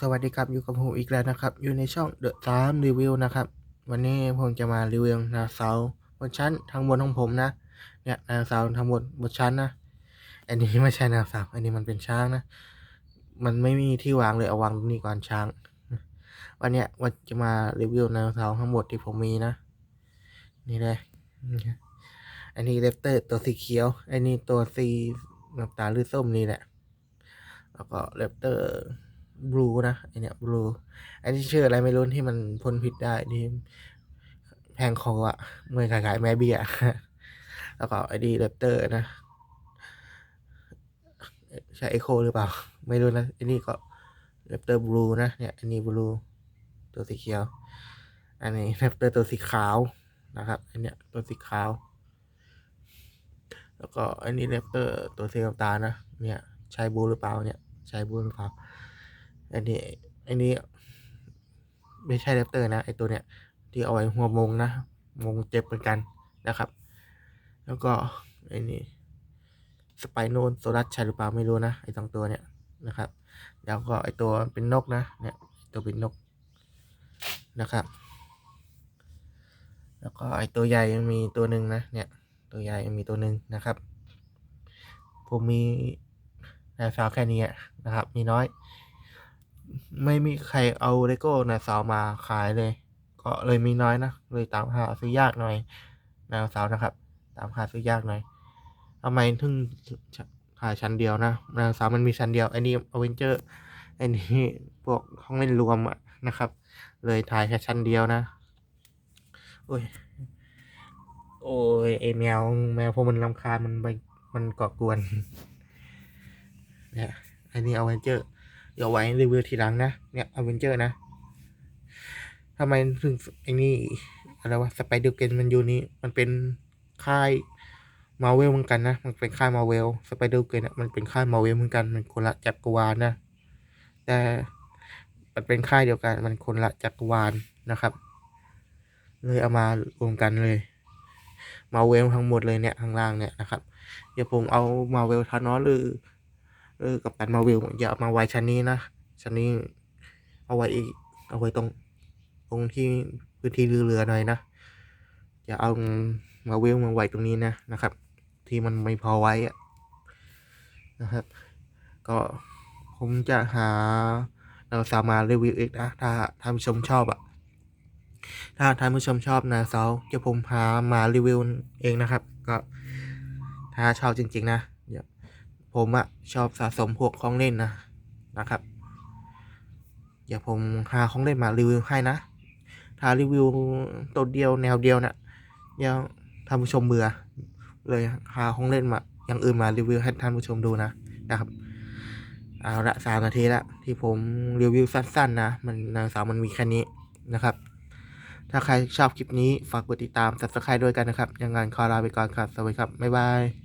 สวัสดีครับอยู่กับผมอีกแล้วนะครับ อยู่ในช่อง The 3 Review นะครับ วันนี้ผมจะมารีวิวนาเสาบนชั้นทางบนของผมนะ เนี่ยนาเสาทางบนบนชั้นนะ อันนี้ไม่ใช่นาเสาอันนี้มันเป็นช้างนะ มันไม่มีที่วางเลยเอาวางตรงนี้ก่อนช้าง วันเนี้ยว่าจะมารีวิวนาเสาทั้งหมดที่ผมมีนะ นี่เลยอันนี้เลฟเตอร์ตัวสีเขียว อันนี้ตัวสีน้ำตาลหรือส้มนี่แหละ แล้วก็เลฟเตอร์ บลูนะไอเนี้ยบลูอันนี้ชื่ออะไรไม่รู้ที่มันพ่นพิษได้ที่แพงคออะเมื่อขายๆแม่เบี้ยแล้วก็ไอดีเลฟเตอร์นะ ใช่เอโคหรือเปล่า ไม่รู้นะอันนี้ก็เลฟเตอร์บลูนะเนี่ยอันนี้บลูตัวสีเขียว อันนี้เลฟเตอร์ตัวสีขาวนะครับ อันเนี้ยตัวสีขาว แล้วก็อันนี้เลฟเตอร์ตัวสีน้ำตาลนะเนี่ยใช่บลูหรือเปล่าเนี่ยใช่บลูหรือเปล่า อันนี้อันนี้ ไม่ใช่เลฟเตอร์นะไอตัวเนี้ยที่เอาไว้หัวมงนะมงเจ็บเหมือนกันนะครับ แล้วก็ไอนี่สไปโนนโซลัสใช่หรือเปล่าไม่รู้นะไอสองตัวเนี่ยนะครับ แล้วก็ไอตัวเป็นนกนะเนี่ยตัวเป็นนกนะครับ แล้วก็ไอตัวใหญ่ยังมีตัวหนึ่งนะเนี่ยตัวใหญ่ยังมีตัวหนึ่งนะครับผมมีนาซาวแค่นี้นะครับ มีน้อย ไม่มีใครเอาเลโก้นาซาวมาขายเลย ก็เลยมีน้อยนะ เลยตามหาซื้อยากหน่อยนาซาวนะครับ ตามหาซื้อยากหน่อยทำไมถึงขายชั้นเดียวนะนาซาวมันมีชั้นเดียวไอ้นี่อเวนเจอร์ไอ้นี่พวกห้องเล่นรวมอะนะครับ เลยถ่ายแค่ชั้นเดียวนะ โอ้ย โอ้ยไอแมวแมวพวกมันรำคาญมันไปมันก่อกวนเนี่ยอันนี้อเวนเจอร์ เดี๋ยวไว้รีวิวทีหลังนะ เนี่ยอเวนเจอร์นะทำไมถึงไอ้นี่อะไรวะสไปเดอร์เกนมันอยู่นี่มันเป็นค่ายมาเวลเหมือนกันนะ มันเป็นค่ายมาเวลสไปเดอร์เกนมันเป็นค่ายมาเวลเหมือนกัน มันคนละจักรวาลนะ แต่มันเป็นค่ายเดียวกัน มันคนละจักรวาลนะครับ เลยเอามารวมกันเลย มาเวลทั้งหมดเลยเนี่ยข้างล่างเนี่ยนะครับ เดี๋ยวผมเอามาเวลทานอสหรือ เออกับตันมาเวลอย่าเอามาไว้ชั้นนี้นะชั้นนี้เอาไว้อีกเอาไว้ตรงตรงที่พื้นที่เรือๆหน่อยนะอย่าเอามาเวลมาไว้ตรงนี้นะนะครับ ที่มันไม่พอไว้อะนะครับ ก็ผมจะหาเราสามารถรีวิวอีกนะถ้าท่านผู้ชมชอบอะถ้าท่านผู้ชมชอบนะเซาจะผมพามารีวิวเองนะครับ ก็ถ้าชอบจริง ๆ นะ ผมอะชอบสะสมพวกของเล่นนะนะครับ เดี๋ยวผมหาของเล่นมารีวิวให้นะ ถ้ารีวิวตัวเดียวแนวเดียวนะ่ะเดี๋ยวท่านผู้ชมเบื่อเลยหาของเล่นมาอย่างอื่นมารีวิวให้ท่านผู้ชมดูนะนะครับเอาละสามนาทีละที่ผมรีวิวสั้นๆนะมันนางสาวมันมีแค่นี้นะครับ ถ้าใครชอบคลิปนี้ฝากกดติดตาม subscribe ด้วยกันนะครับ ยังไงขอลาไปก่อนครับ สวัสดีครับ บ๊ายบาย